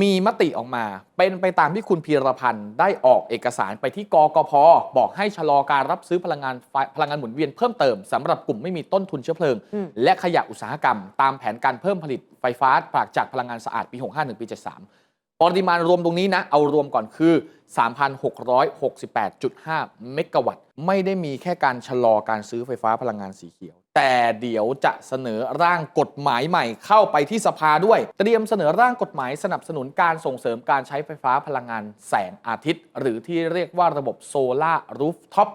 มีมติออกมา เป็นไปตามที่คุณพีรพันธ์ได้ออกเอกสารไปที่กกพบอกให้ชะลอการรับซื้อพลังงานไฟพลังงานหมุนเวียนเพิ่มเติมสำหรับกลุ่มไม่มีต้นทุนเชื้อเพลิงอืมและขยะอุตสาหกรรม ตามแผนการเพิ่มผลิตไฟฟ้าจากพลังงานสะอาดปี 65ถึงปี 73 ปริมาณรวมตรงนี้นะ เอารวมก่อนคือ 3,668.5 เมกะวัตต์ ไม่ได้มีแค่การชะลอการซื้อไฟฟ้าพลังงานสีเขียว แต่เดี๋ยวจะเสนอร่างกฎหมายใหม่เข้าไปที่สภาด้วย เตรียมเสนอร่างกฎหมายสนับสนุนการส่งเสริมการใช้ไฟฟ้าพลังงานแสงอาทิตย์ หรือที่เรียกว่าระบบโซลาร์รูฟท็อป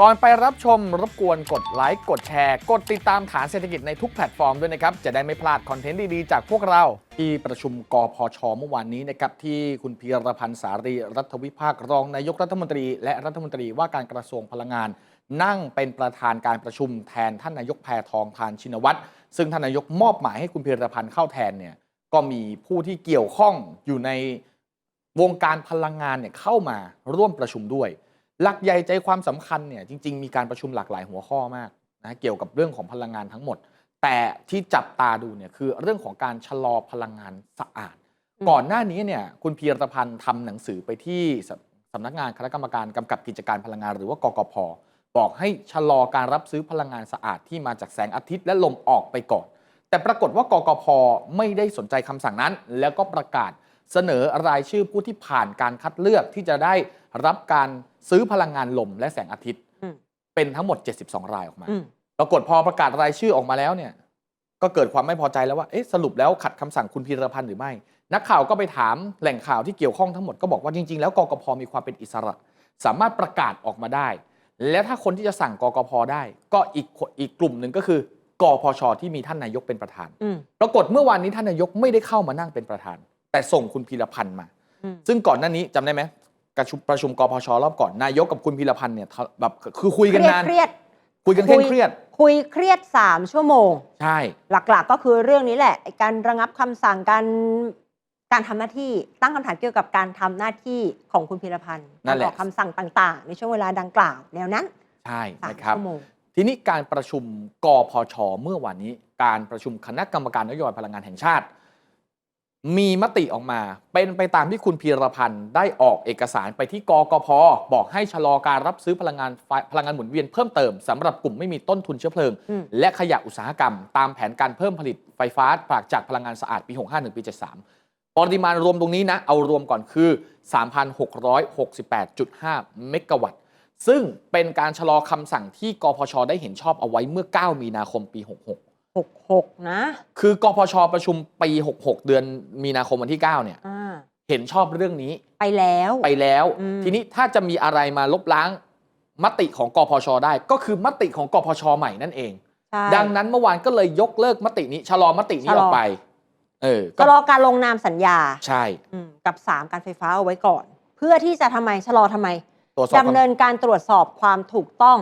ก่อนไปรับชมรบกวนกดไลค์กดแชร์ กดติดตามฐานเศรษฐกิจในทุกแพลตฟอร์มด้วยนะครับ จะได้ไม่พลาดคอนเทนต์ดี ๆ จากพวกเรา ที่ประชุมกพชเมื่อวานนี้นะครับ ที่คุณพีรพันธ์สารีรัฐวิภาครองนายกรัฐมนตรี และรัฐมนตรีว่าการกระทรวงพลังงาน นั่งเป็นประธานการประชุมแทนท่านนายกแพทองทานชินวัตรซึ่งท่านนายกมอบหมายให้คุณพีรพันธ์เข้าแทนเนี่ยก็มีผู้ที่เกี่ยวข้องอยู่ในวงการพลังงานเนี่ยเข้ามาร่วมประชุมด้วย หลักใหญ่ใจความสำคัญเนี่ยจริง ๆ มีการประชุมหลากหลายหัวข้อมากนะเกี่ยวกับเรื่องของพลังงานทั้งหมด แต่ที่จับตาดูเนี่ยคือเรื่องของการชะลอพลังงานสะอาด ก่อนหน้านี้เนี่ยคุณพีรพันธ์ทำหนังสือไปที่สำสำนักงานคณะกรรมการกำกับกิจการพลังงานหรือว่ากกพ บอกให้ชะลอการรับซื้อพลังงานสะอาดที่มาจากแสงอาทิตย์และลมออกไปก่อน แต่ปรากฏว่ากกพไม่ได้สนใจคำสั่งนั้น แล้วก็ประกาศเสนอรายชื่อผู้ที่ผ่านการคัดเลือกที่จะได้รับการซื้อพลังงานลมและแสงอาทิตย์อืมเป็นทั้งหมด 72 รายออกมาอืมปรากฏพอประกาศรายชื่อออกมาแล้วเนี่ย ก็เกิดความไม่พอใจแล้วว่า เอ๊ะ สรุปแล้วขัดคำสั่งคุณพีรพันธ์หรือไม่ นักข่าวก็ไปถามแหล่งข่าวที่เกี่ยวข้องทั้งหมดก็บอกว่าจริง ๆ แล้วกกพมีความเป็นอิสระ สามารถประกาศออกมาได้ และถ้าคนที่จะสั่งกกพได้ ก็อีกคนอีกกลุ่มหนึ่งก็คือกพชที่มีท่านนายกเป็นประธานอืมปรากฏเมื่อวานนี้ท่านนายกไม่ได้เข้ามานั่งเป็นประธาน แต่ส่งคุณพีรพันธ์มาอืมซึ่งก่อนหน้านี้จำได้ไหมประชุมประชุมกพชรอบก่อนนายกกับคุณพีรพันธ์เนี่ยทะแบบคือคุยกันนานเครียดคุยกันเคร่งเครียด คุยเครียดสามชั่วโมง ใช่ หลักๆ ก็คือเรื่องนี้แหละไอ้การระงับคำสั่งการ การทำหน้าที่ตั้งคำถามเกี่ยวกับการทำหน้าที่ของคุณพีรพันธ์นั่นแหละการออกคำสั่งต่างๆ ในช่วงเวลาดังกล่าวแนวนั้น ใช่สามนะครับชั่วโมงทีนี้การประชุมกพชเมื่อวานนี้ การประชุมคณะกรรมการนโยบายพลังงานแห่งชาติ มีมติออกมาเป็นไปตามที่คุณพีรพันธ์ได้ออกเอกสารไปที่กกพบอกให้ชะลอการรับซื้อพลังงานไฟพลังงานหมุนเวียนเพิ่มเติมสำหรับกลุ่มไม่มีต้นทุนเชื้อเพลิงอืมและขยะอุตสาหกรรม ตามแผนการเพิ่มผลิตไฟฟ้าจากพลังงานสะอาดปี 65ถึงปี 73 ปริมาณรวมตรงนี้นะ เอารวมก่อนคือ 3,668.5 เมกะวัตต์ ซึ่งเป็นการชะลอคำสั่งที่กพช ได้เห็นชอบเอาไว้เมื่อ 9 มีนาคมปี 66 66 นะ คือกพช ประชุมปี 66 เดือนมีนาคมวันที่ 9 เนี่ย อ่า เห็นชอบเรื่องนี้ไปแล้ว ไปแล้ว อืม ทีนี้ถ้าจะมีอะไรมาลบล้างมติของกพช ได้ ก็คือมติของกพช ใหม่นั่นเอง ใช่ ดังนั้นเมื่อวานก็เลยยกเลิกมตินี้ชะลอมตินี้ชะลอ ออกไป เออก็ชะลอการลงนามสัญญาใช่อืมกับ 3 การไฟฟ้าเอาไว้ก่อน เพื่อที่จะทำไมชะลอทำไมตรวจสอบดำเนินการตรวจสอบความถูกต้อง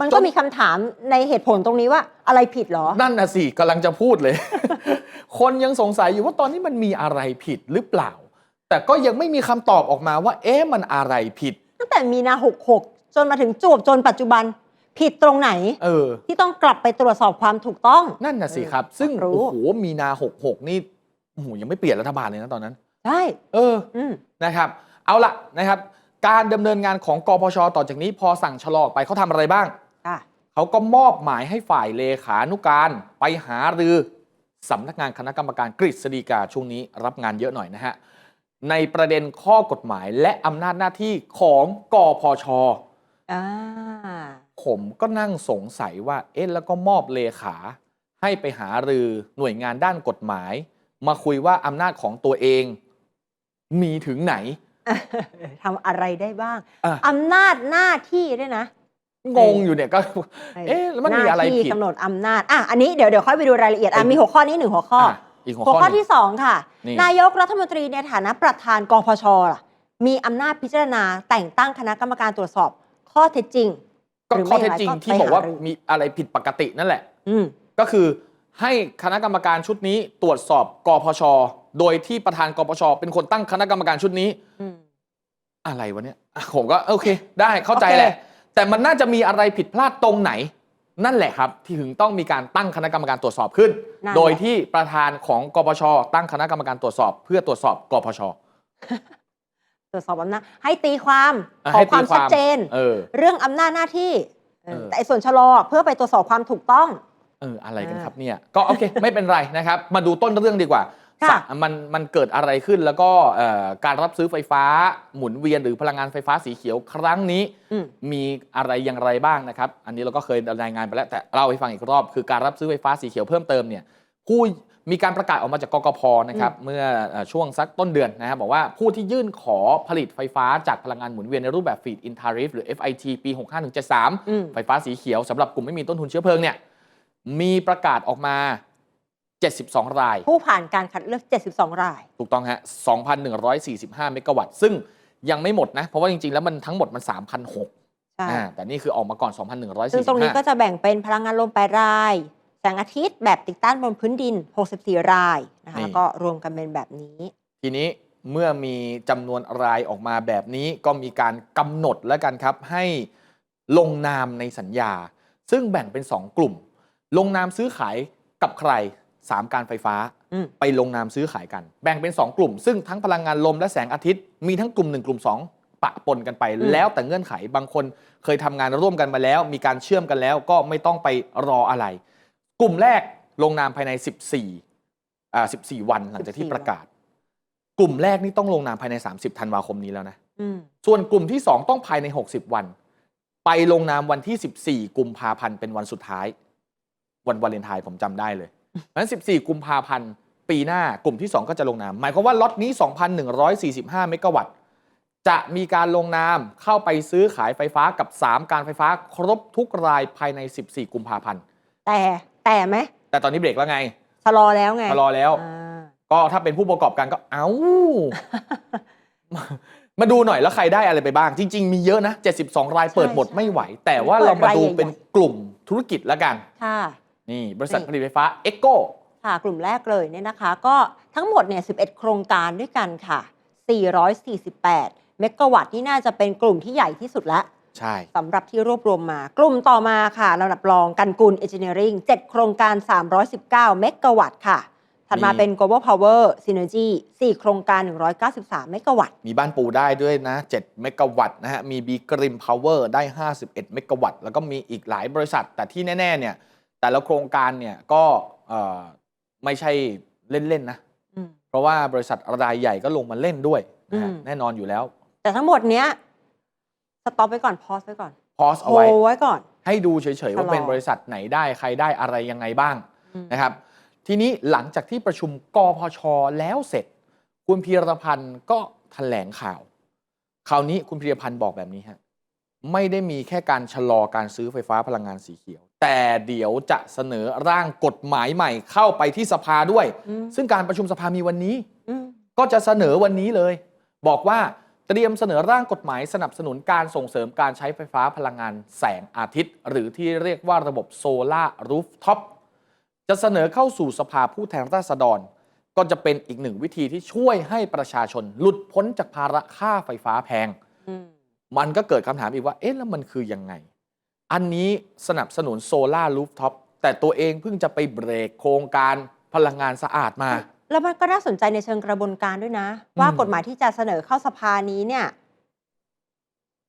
มันก็มีคำถามในเหตุผลตรงนี้ว่าอะไรผิดเหรอ นั่นน่ะสิกำลังจะพูดเลย คนยังสงสัยอยู่ว่าตอนนี้มันมีอะไรผิดหรือเปล่า แต่ก็ยังไม่มีคำตอบออกมาว่า เอ๊ะมันอะไรผิด ตั้งแต่มีนา 66 จนมาถึงจวบจนปัจจุบัน ผิดตรงไหน เออ ที่ต้องกลับไปตรวจสอบความถูกต้อง นั่นน่ะสิครับ ซึ่งรู้ โอ้โหมีนา 66 นี่โอ้โหยังไม่เปลี่ยนรัฐบาลเลยนะตอนนั้น ใช่เออ อืม นะครับ เอาละนะครับ การดำเนินงานของกพช ต่อจากนี้พอสั่งชะลอออกไปเขาทำอะไรบ้าง ค่ะ เขาก็มอบหมายให้ฝ่ายเลขานุการไปหารือสำนักงานคณะกรรมการกฤษฎีกาช่วงนี้รับงานเยอะหน่อยนะฮะ ในประเด็นข้อกฎหมายและอำนาจหน้าที่ของกพช อ่า ผมก็นั่งสงสัยว่าเอ๊ะแล้วก็มอบเลขา ให้ไปหารือหน่วยงานด้านกฎหมาย มาคุยว่าอำนาจของตัวเอง มีถึงไหนทำอะไรได้บ้างอะอำนาจหน้าที่ด้วยนะงงอยู่เนี่ยก็ เอ๊ะแล้วมันมีอะไรหาที่ผิดกำหนดอำนาจอะอันนี้เดี๋ยวเดี๋ยวค่อยไปดูรายละเอียดอะมีหัวข้อนี้หนึ่งหัวข้ออะอีกหัวหัวข้อข้อหนึ่งที่สองค่ะนี่นายกรัฐมนตรีในฐานะประธานกพชล่ะมีอำนาจพิจารณาแต่งตั้งคณะกรรมการตรวจสอบข้อเท็จจริง ก็หรือข้อไม่เท็จจริงอย่างไรที่บอกว่าไปหารือมีอะไรผิดปกตินั่นแหละอืมก็คือให้คณะกรรมการชุดนี้ตรวจสอบกพช โดยที่ประธานกพช เป็นคนตั้งคณะกรรมการชุดนี้อืมอะไรวะเนี่ยอะผมก็โอเค ได้เข้าใจโอเคแหละ แต่มันน่าจะมีอะไรผิดพลาดตรงไหน นั่นแหละครับ ที่ถึงต้องมีการตั้งคณะกรรมการตรวจสอบขึ้นนั่นแหละโดยที่ประธานของกปชตั้งคณะกรรมการตรวจสอบ เพื่อตรวจสอบกปช ตรวจสอบอำนาจให้ตีความอะขอให้ความตีชัดเจน เออ เรื่องอำนาจหน้าที่เออเออ แต่ไอ้ส่วนชะลอเพื่อไปตรวจสอบความถูกต้อง เอออะไรกันอ่าครับเนี่ย ก็โอเค ไม่เป็นไรนะครับ มาดูต้นเรื่องดีกว่าค่ะ สะมันมันเกิดอะไรขึ้นแล้วก็เอ่อการรับซื้อไฟฟ้าหมุนเวียนหรือพลังงานไฟฟ้าสีเขียวครั้งนี้ อืม มีอะไรอย่างไรบ้างนะครับ อันนี้เราก็เคยรายงานไปแล้วแต่เล่าให้ฟังอีกรอบ คือการรับซื้อไฟฟ้าสีเขียวเพิ่มเติมเนี่ย ผู้มีการประกาศออกมาจากกกพนะครับเมื่อเอ่อช่วงสักต้นเดือนนะครับบอกว่าผู้ที่ยื่นขอผลิตไฟฟ้าจากพลังงานหมุนเวียนในรูปแบบ Feed in Tariff หรือ FIT ปี 65-73อืมไฟฟ้าสีเขียวสำหรับกลุ่มไม่มีต้นทุนเชื้อเพลิงเนี่ยมีประกาศออกมา 72 ราย ผู้ผ่านการคัดเลือก 72 ราย ถูกต้องฮะ 2,145 เมกะวัตต์ ซึ่งยังไม่หมดนะ เพราะว่าจริง ๆ แล้วมันทั้งหมดมัน 3,600ใช่อ่าแต่นี่คือออกมาก่อนซึ่งตรงนี้ก็2,145จะแบ่งเป็นพลังงานลม8ราย แสงอาทิตย์แบบติดตั้งบนพื้นดิน 64 รายนะคะนี่ แล้วก็รวมกันเป็นแบบนี้ ทีนี้เมื่อมีจำนวนรายออกมาแบบนี้ก็มีการกำหนดแล้วกันครับ ให้ลงนามในสัญญา ซึ่งแบ่งเป็น 2 กลุ่ม ลงนามซื้อขายกับใคร 3 การไฟฟ้า อืม ไปลงนามซื้อขายกัน แบ่งเป็น 2 กลุ่ม ซึ่งทั้งพลังงานลมและแสงอาทิตย์ มีทั้งกลุ่ม 1 กลุ่ม 2 ปะปนกันไป อืม แล้วแต่เงื่อนไขบางคนเคยทำงานร่วมกันมาแล้ว มีการเชื่อมกันแล้วก็ไม่ต้องไปรออะไร กลุ่มแรกลงนามภายใน 14อ่า14 วันหลังจากที่ประกาศ กลุ่มแรกนี่ต้องลงนามภายใน 30ธันวาคมนี้แล้วนะอืมส่วนกลุ่มที่ 2 ต้องภายใน 60 วัน ไปลงนามวันที่ 14 กุมภาพันธ์เป็นวันสุดท้าย วันวาเลนไทน์ผมจำได้เลยเพราะฉะนั้น 14 กุมภาพันธ์ปีหน้ากลุ่มที่ 2 ก็จะลงนาม หมายความว่าล็อตนี้ 2,145 เมกะวัตต์จะมีการลงนามเข้าไปซื้อขายไฟฟ้ากับ 3 การไฟฟ้าครบทุกรายภายใน 14 กุมภาพันธ์แต่ แต่ไหมแต่ตอนนี้เบรกแล้วไงชะลอแล้วไงชะลอแล้วอ่าก็ถ้าเป็นผู้ประกอบการก็เอ้ามามาดูหน่อยแล้วใครได้อะไรไปบ้าง จริง ๆ มีเยอะนะ 72 รายเปิดหมดไม่ไหว แต่ว่าเรามาดูเป็นกลุ่มธุรกิจแล้วกันค่ะนี่บริษัทนี่ผลิตไฟฟ้าเอ็กโกค่ะกลุ่มแรกเลยเนี่ยนะคะ ก็ทั้งหมดเนี่ย 11 โครงการด้วยกันค่ะ 448 เมกะวัตต์นี่น่าจะเป็นกลุ่มที่ใหญ่ที่สุดแล้ว ใช่ สำหรับที่รวบรวมมา กลุ่มต่อมาค่ะระดับรองกันกุล Engineering 7โครงการ 319 เมกะวัตต์ค่ะ ถัดมาเป็น Global Power Synergy 4 โครงการ 193 เมกะวัตต์ มีบ้านปูได้ด้วยนะ 7 เมกะวัตต์นะฮะ มีบีกริมพาวเวอร์ได้ 51 เมกะวัตต์ แล้วก็มีอีกหลายบริษัท แต่ที่แน่ ๆ เนี่ย แต่ละโครงการเนี่ยก็เอ่อไม่ใช่เล่น ๆ นะอืมเพราะว่าบริษัทรายใหญ่ก็ลงมาเล่นด้วยนะฮะอืมแน่นอนอยู่แล้ว แต่ทั้งหมดเนี้ย สต็อปไว้ก่อนพอสไว้ก่อนพอสโฮเอาไว้ ไว้ก่อน ให้ดูเฉยๆ ว่าชะลอเป็นบริษัทไหนได้ใครได้อะไรยังไงบ้างอืม นะครับ ทีนี้หลังจากที่ประชุมกพชแล้วเสร็จ คุณพีรพันธ์ก็แถลงข่าว คราวนี้คุณพีรพันธ์บอกแบบนี้ฮะไม่ได้มีแค่การชะลอการซื้อไฟฟ้าพลังงานสีเขียว แต่เดี๋ยวจะเสนอร่างกฎหมายใหม่เข้าไปที่สภาด้วย อืมซึ่งการประชุมสภามีวันนี้ อืมก็จะเสนอวันนี้เลย บอกว่า เตรียมเสนอร่างกฎหมายสนับสนุนการส่งเสริมการใช้ไฟฟ้าพลังงานแสงอาทิตย์ หรือที่เรียกว่าระบบโซลาร์รูฟท็อปจะเสนอเข้าสู่สภาผู้แทนราษฎร ก็จะเป็นอีกหนึ่งวิธีที่ช่วยให้ประชาชนหลุดพ้นจากภาระค่าไฟฟ้าแพงอืมมันก็เกิดคำถามอีกว่า เอ๊ะ แล้วมันคือยังไง อันนี้สนับสนุนโซลาร์รูฟท็อปแต่ตัวเองเพิ่งจะไปเบรกโครงการพลังงานสะอาดมา แล้วมันก็น่าสนใจในเชิงกระบวนการด้วยนะอืมว่ากฎหมายที่จะเสนอเข้าสภานี้เนี่ย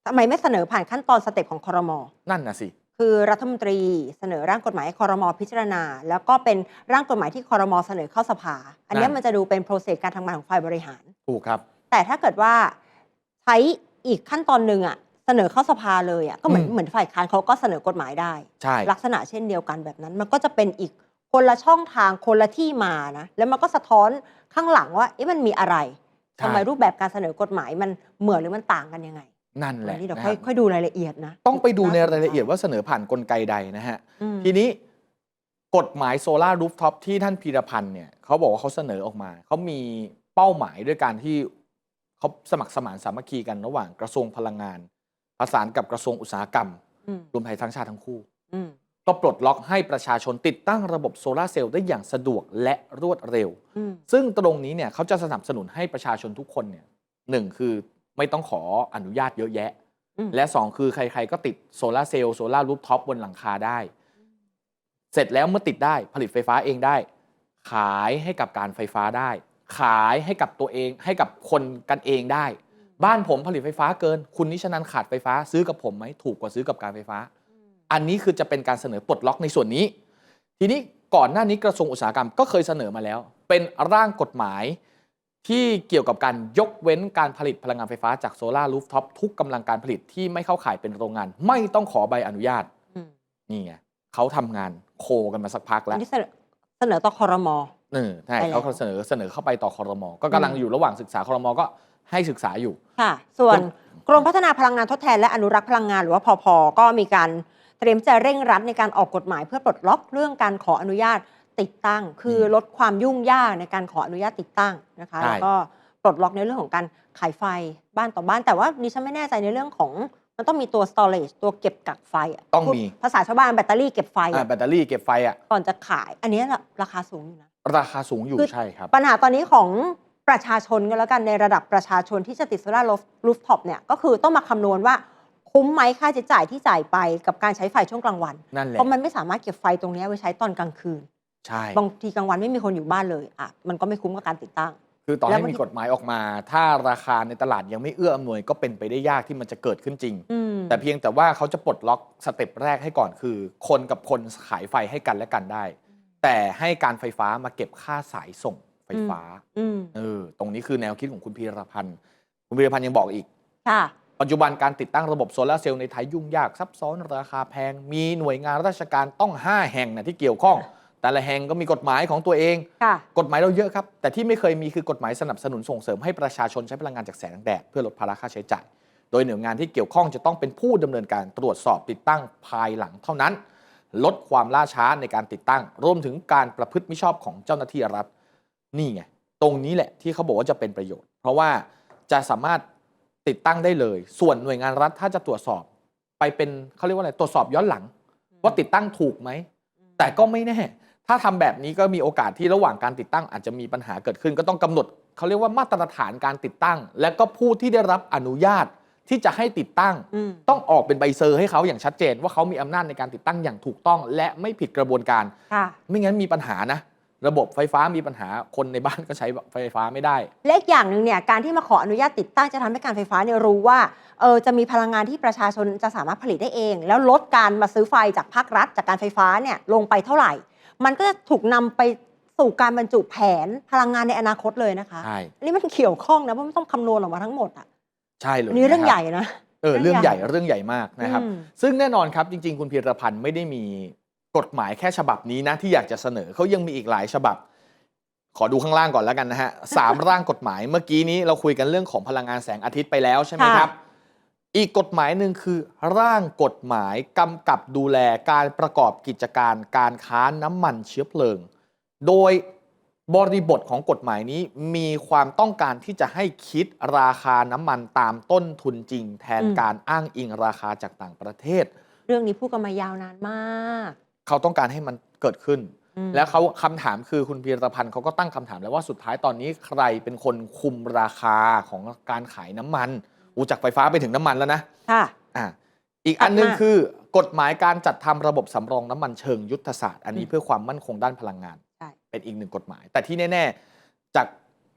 ทำไมไม่เสนอผ่านขั้นตอนสเต็ปของคอรมอนั่นน่ะสิ คือรัฐมนตรีเสนอร่างกฎหมายให้คอรมอพิจารณา แล้วก็เป็นร่างกฎหมายที่คอรมอเสนอเข้าสภา อันเนี้ยนั่นมันจะดูเป็นโปรเซสการทำงานของฝ่ายบริหาร ถูกครับ แต่ถ้าเกิดว่าใช้อีกขั้นตอนหนึ่งอะเสนอเข้าสภาเลยอะก็เหมือนอืมเหมือนฝ่ายค้านเขาก็เสนอกฎหมายได้ใช่ลักษณะเช่นเดียวกันแบบนั้น มันก็จะเป็นอีก คนละช่องทางคนละที่มานะแล้วมันก็สะท้อนข้างหลังว่าเอ๊ะมันมีอะไรใช่ทำไมรูปแบบการเสนอกฎหมายมันเหมือนหรือมันต่างกันยังไงนั่นแหอัละนนี้เดี๋ยวนะค่อยครับค่อยดูรายละเอียดนะ ต้องไปดูในรายละเอียดว่าเสนอผ่านกลไกใดนะฮะอืมทีนี้กฎหมายโซลาร์รูฟท็อปที่ท่านพีรพันธ์เนี่ยเขาบอกว่าเขาเสนอออกมา เขามีเป้าหมายด้วยการที่เขาสมัครสมานสามัคคีกันระหว่างกระทรวงพลังงาน ประสานกับกระทรวงอุตสาหกรรมอืมรวมไทยทั้งชาติทั้งคู่อืม ก็ปลดล็อกให้ประชาชนติดตั้งระบบโซลาร์เซลล์ได้อย่างสะดวกและรวดเร็วอืมซึ่งตรงนี้เนี่ยเขาจะสนับสนุนให้ประชาชนทุกคนเนี่ยหนึ่งคือไม่ต้องขออนุญาตเยอะแยะอืมและ 2 คือใครๆก็ติดโซลาร์เซลล์โซลาร์รูฟท็อปบนหลังคาได้ เสร็จแล้วเมื่อติดได้ผลิตไฟฟ้าเองได้ ขายให้กับการไฟฟ้าได้ ขายให้กับตัวเองให้กับคนกันเองได้ บ้านผมผลิตไฟฟ้าเกิน คุณนิชนันขาดไฟฟ้าซื้อกับผมไหมถูกกว่าซื้อกับการไฟฟ้า อันนี้คือจะเป็นการเสนอปลดล็อกในส่วนนี้ ทีนี้ก่อนหน้านี้กระทรวงอุตสาหกรรมก็เคยเสนอมาแล้ว เป็นร่างกฎหมายที่เกี่ยวกับการยกเว้นการผลิตพลังงานไฟฟ้าจากโซลารูฟท็อปทุกกำลังการผลิตที่ไม่เข้าข่ายเป็นโรงงาน ไม่ต้องขอใบอนุญาตอืมนี่ไงเขาทำงานโคกันมาสักพักอัแล้วนนี้เสนอเสนอต่อคอรมอเออใช่ไปแล้วเขาเสนอเสนอเข้าไปต่อคอรมอก็กำลังอืมอยู่ระหว่างศึกษาคอรมอก็ให้ศึกษาอยู่ค่ะ ส่วนกรมกรมพัฒนาพลังงานทดแทนและอนุรักษ์พลังงานหรือว่าพอพอก็มีการ เตรียมจะเร่งรัดในการออกกฎหมายเพื่อปลดล็อกเรื่องการขออนุญาตติดตั้ง คือลดความยุ่งยากในการขออนุญาตติดตั้งนะคะใช่ แล้วก็ปลดล็อกในเรื่องของการขายไฟบ้านต่อบ้าน แต่ว่าดิฉันไม่แน่ใจในเรื่องของมันต้องมีตัว storage ตัวเก็บกักไฟะต้องมี พูดภาษาชาวบ้านแบตเตอรี่เก็บไฟอ่าอะแบตเตอรี่เก็บไฟอะก่อนจะขาย อันนี้ราคาสูงอยู่นะ ราคาสูงอยู่คือ ใช่ครับ ปัญหาตอนนี้ของประชาชนก็แล้วกันในระดับประชาชนที่จะติดโซลาร์รูฟท็อปเนี่ยก็คือต้องมาคำนวณว่า คุ้มไหมค่าใช้จ่ายที่จ่ายไปกับการใช้ไฟช่วงกลางวัน นั่นแหเพละราะมันไม่สามารถเก็บไฟตรงเนี้ยไว้ใช้ตอนกลางคืน ใช่ บางทีกลางวันไม่มีคนอยู่บ้านเลยอะมันก็ไม่คุ้มกับการติดตั้ง คือต่อแล้วให้บางมีทีกฎหมายออกมา ถ้าราคาในตลาดยังไม่เอื้ออำนวยก็เป็นไปได้ยากที่มันจะเกิดขึ้นจริงอืมแต่เพียงแต่ว่าเขาจะปลดล็อกสเต็ปแรกให้ก่อนคือ คนกับคนขายไฟให้กันและกันได้ แต่ให้การไฟฟ้ามาเก็บค่าสายส่งไฟฟ้าอืมเออตรงนี้คือแนวคิดของคุณพีรพันธ์ คุณพีรพันธ์ยังบอกอีกค่ะ ปัจจุบันการติดตั้งระบบโซลาร์เซลล์ในไทยยุ่งยากซับซ้อนราคาแพง มีหน่วยงานราชการต้อง 5 แห่งนะที่เกี่ยวข้อง แต่ละแห่งก็มีกฎหมายของตัวเองค่ะกฎหมายเราเยอะครับ แต่ที่ไม่เคยมีคือกฎหมายสนับสนุนส่งเสริมให้ประชาชนใช้พลังงานจากแสงแดดเพื่อลดภาระค่าใช้จ่าย โดยหน่วยงานที่เกี่ยวข้องจะต้องเป็นผู้ดำเนินการตรวจสอบติดตั้งภายหลังเท่านั้น ลดความล่าช้าในการติดตั้ง รวมถึงการประพฤติมิชอบของเจ้าหน้าที่รัฐ นี่ไง ตรงนี้แหละที่เขาบอกว่าจะเป็นประโยชน์ เพราะว่าจะสามารถ ติดตั้งได้เลย ส่วนหน่วยงานรัฐถ้าจะตรวจสอบ ไปเป็นเขาเรียกว่าอะไรตรวจสอบย้อนหลัง ว่าติดตั้งถูกไหม แต่ก็ไม่แน่ ถ้าทำแบบนี้ก็มีโอกาสที่ระหว่างการติดตั้งอาจจะมีปัญหาเกิดขึ้น ก็ต้องกำหนดเขาเรียกว่ามาตรฐานการติดตั้ง และก็ผู้ที่ได้รับอนุญาตที่จะให้ติดตั้งอืมต้องออกเป็นใบเซอร์ให้เขาอย่างชัดเจน ว่าเขามีอำนาจในการติดตั้งอย่างถูกต้อง และไม่ผิดกระบวนการค่ะไม่งั้นมีปัญหานะ ระบบไฟฟ้ามีปัญหาคนในบ้านก็ใช้ไฟฟ้าไม่ได้ เล็กอย่างหนึ่งเนี่ยการที่มาขออนุญาตติดตั้งจะทำให้การไฟฟ้าเนี่ยรู้ว่าเออจะมีพลังงานที่ประชาชนจะสามารถผลิตได้เอง แล้วลดการมาซื้อไฟจากภาครัฐ จากการไฟฟ้าเนี่ยลงไปเท่าไหร่ มันก็จะถูกนำไปสู่การบรรจุแผนพลังงานในอนาคตเลยนะคะใช่อันนี้มันเกี่ยวข้องนะเพราะมันต้องคำนวณออกมาทั้งหมดอะใช่เลยอันนี้เรื่องะคบใหญ่นะเออเรื่เรื่อองงใหใหญ่ญ่เรื่องใหญ่มากนะครับอืมซึ่งแน่นอนครับจริง ๆ คุณพีรพันธ์ไม่ได้มี กฎหมายแค่ฉบับนี้นะที่อยากจะเสนอเขายังมีอีกหลายฉบับ ขอดูข้างล่างก่อนแล้วกันนะฮะสามร่างกฎหมายเมื่อกี้นี้เราคุยกันเรื่องของพลังงานแสงอาทิตย์ไปแล้วใช่ไหมครับ อีกกฎหมายหนึ่งคือ ร่างกฎหมายกำกับดูแลการประกอบกิจการการค้าน้ำมันเชื้อเพลิง โดยบริบทของกฎหมายนี้มีความต้องการที่จะให้คิดราคาน้ำมันตามต้นทุนจริง แทนอืมการอ้างอิงราคาจากต่างประเทศ เรื่องนี้พูดกันมายาวนานมาก เขาต้องการให้มันเกิดขึ้นอืมแล้วเขาคำถามคือคุณพีรพันธ์เขาก็ตั้งคำถามแล้วว่าสุดท้ายตอนนี้ใครเป็นคนคุมราคาของการขายน้ำมันอูจากไฟฟ้าไปถึงน้ำมันแล้วนะค่ะอะอีกอันหนึงถัดมาคือกฎหมายการจัดทำระบบสำรองน้ำมันเชิงยุทธศาสตร์ อันนี้อืมเพื่อความมั่นคงด้านพลังงานใช่เป็นอีกหนึ่งกฎหมาย แต่ที่แน่ ๆ จาก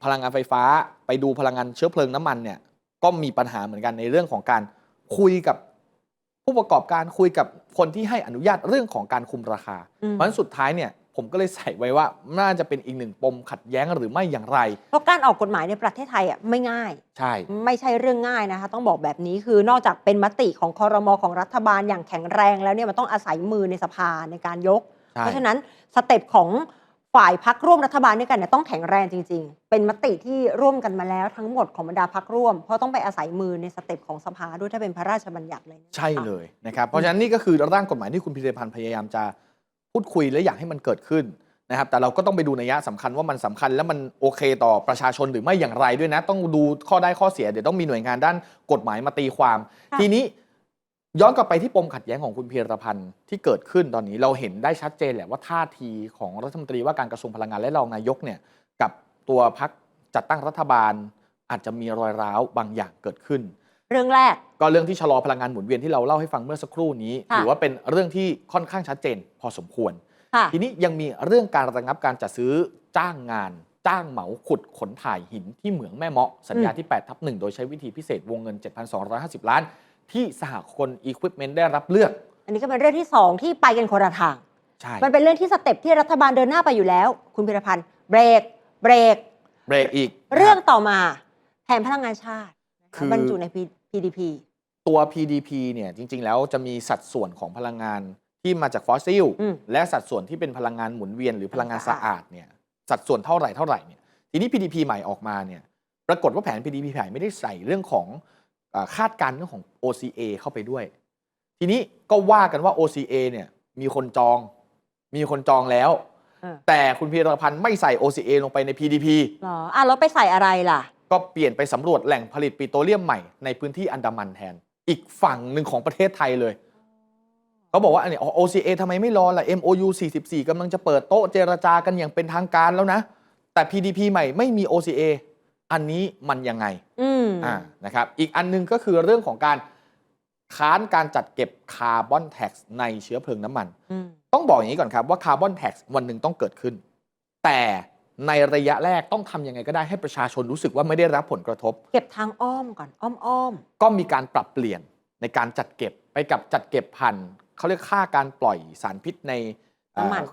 พลังงานไฟฟ้าไปดูพลังงานเชื้อเพลิงน้ำมันเนี่ยก็มีปัญหาเหมือนกันในเรื่องของการคุยกับผู้ประกอบการคุยกับ คนที่ให้อนุญาตเรื่องของการคุมราคาอืมเพราะฉะนั้นสุดท้ายเนี่ยผมก็เลยใส่ไว้ว่าน่าจะเป็นอีกหนึ่งปมขัดแย้งหรือไม่อย่างไร เพราะการออกกฎหมายในประเทศไทยอะไม่ง่าย ใช่ ไม่ใช่เรื่องง่ายนะคะ ต้องบอกแบบนี้คือนอกจากเป็นมติของคอรมอของรัฐบาลอย่างแข็งแรงแล้วเนี่ยมันต้องอาศัยมือในสภาในการยกใช่เพราะฉะนั้นสเต็ปของ ฝ่ายพักร่วมรัฐบาลด้วยกันเนี่ยต้องแข็งแรงจริง ๆ เป็นมติที่ร่วมกันมาแล้วทั้งหมดของบรรดาพักร่วม เพราะต้องไปอาศัยมือในสเต็ปของสภาด้วยถ้าเป็นพระราชบัญญัติเลยนะคะใช่เลยนะครับเพราะฉะนั้นนี่ก็คือร่างกฎหมายที่คุณพิรพันธ์พยายามจะพูดคุยและอยากให้มันเกิดขึ้นนะครับแต่เราก็ต้องไปดูนัยยะสำคัญว่ามันสำคัญและมันโอเคต่อประชาชนหรือไม่อย่างไรด้วยนะ ต้องดูข้อได้ข้อเสียเดี๋ยวต้องมีหน่วยงานด้านกฎหมายมาตีความค่ะทีนี้ ย้อนกลับไปที่ปมขัดแย้งของคุณพีรพันธ์ที่เกิดขึ้นตอนนี้เราเห็นได้ชัดเจนแหละว่าท่าทีของรัฐมนตรีว่าการกระทรวงพลังงานและรองนายกเนี่ยกับตัวพักจัดตั้งรัฐบาล อาจจะมีรอยร้าวบางอย่างเกิดขึ้น เรื่องแรก ก็เรื่องที่ชะลอพลังงานหมุนเวียนที่เราเล่าให้ฟังเมื่อสักครู่นี้ค่ะ ถือว่าเป็นเรื่องที่ค่อนข้างชัดเจน พอสมควร ค่ะ ทีนี้ยังมีเรื่องการระงับการจัดซื้อจ้างงาน จ้างเหมาขุดขนถ่ายหินที่เหมืองแม่เมาะสัญญาที่8ทับ1โดยใช้วิธีพิเศษวงเงิน 7,250 ล้าน ที่สหคน Equipment ได้รับเลือก อันนี้ก็เป็นเรื่องที่ 2 ที่ไปกันคนละทาง ใช่มันเป็นเรื่องที่สเต็ปที่รัฐบาลเดินหน้าไปอยู่แล้ว คุณพิรพันธ์เบรก เบรก เบรกอีกเรื่องต่อมาแผนพลังงานชาติคือบรรจุใน PDP ตัว PDP เนี่ยจริง ๆ แล้วจะมีสัดส่วนของพลังงานที่มาจากฟอสซิลอืมและสัดส่วนที่เป็นพลังงานหมุนเวียนหรือพลังงานสะสะอาอาดดเนี่ยสัดส่วนเท่าไหร่เท่าไหร่เนี่ยทีนี้ PDP ใหม่ออกมาเนี่ยปรากฏว่าแผน PDP ใหม่ไม่ได้ใส่เรื่องของอา คาดการณ์เรื่องของ OCA เข้าไปด้วย ทีนี้ก็ว่ากันว่า OCA เนี่ยมีคนจอง มีคนจองแล้วเออแต่คุณพีรพันธ์ไม่ใส่ OCA ลงไปใน PDP เหรออะแล้วไปใส่อะไรล่ะ ก็เปลี่ยนไปสำรวจแหล่งผลิตปิโตรเลียมใหม่ในพื้นที่อันดามันแทน อีกฝั่งหนึ่งของประเทศไทยเลยเขาบอกว่าอันนี้อ๋อ OCA ทำไมไม่รอล่ะ MOU 44กำลังจะเปิดโต๊ะเจรจากันอย่างเป็นทางการแล้วนะ แต่ PDP ใหม่ไม่มี OCA อันนี้มันยังไงอืมอ่านะครับอีกอันหนึงก็คือเรื่องของการค้านการจัดเก็บคาร์บอนแท็กในเชื้อเพลิงน้ำมันอืมต้องบอกอย่างนี้ก่อนครับว่าคาร์บอนแท็กวันหนึ่งต้องเกิดขึ้น แต่ในระยะแรกต้องทำยังไงก็ได้ให้ประชาชนรู้สึกว่าไม่ได้รับผลกระทบ เก็บทางอ้อมก่อนอ้อมอ้อมก็มีการปรับเปลี่ยนในการจัดเก็บไปกับจัดเก็บผ่านเขาเรียกค่าการปล่อยสารพิษในเอ่อน้ำมัน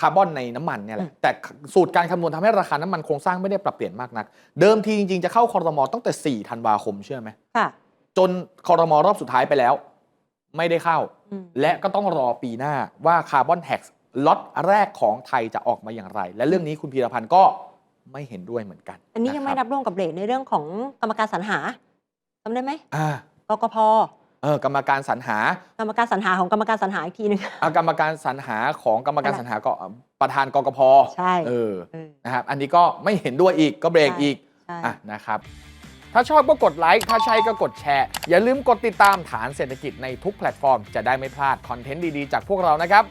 คาคาร์บอนในน้ำมันเนี่ยแหอืละมแต่สูตรการคำนวณทำให้ราคาน้ำมันโครงสร้างไม่ได้ปรับเปลี่ยนมากนัก เดิมทีจริงๆจะเข้าคอรมอตั้งแต่ 4 ธันวาคมเชื่อไหมค่ะจนคอรมอรอบสุดท้ายไปแล้ว ไม่ได้เข้าอืมและก็ต้องรอปีหน้าว่าคาร์บอนแท็กล็อตแรกของไทยจะออกมาอย่างไร และเรื่องนี้คุณพีรพันธ์ก็ไม่เห็นด้วยเหมือนกัน อันนี้ยังไม่ะคนัรับบรวมกับเบรกในเรื่องของกรรมการสรรหาจำได้ไหมอ่ากกพ เออกรรมการสรรหา กรรมการสรรหาของกรรมการสรรหาอีกทีหนึง อะกรรมการสรรหาของกรรมการอะไรสรรหาก็ประธานกกพใช่ เออเออ นะครับอันนี้ก็ไม่เห็นด้วยอีกก็เบรกใช่ อีก ใช่ อะนะครับ ถ้าชอบก็กดไลค์ ถ้าใช่ก็กดแชร์ อย่าลืมกดติดตามฐานเศรษฐกิจในทุกแพลตฟอร์ม จะได้ไม่พลาดคอนเทนต์ดี ๆ จากพวกเรานะครับ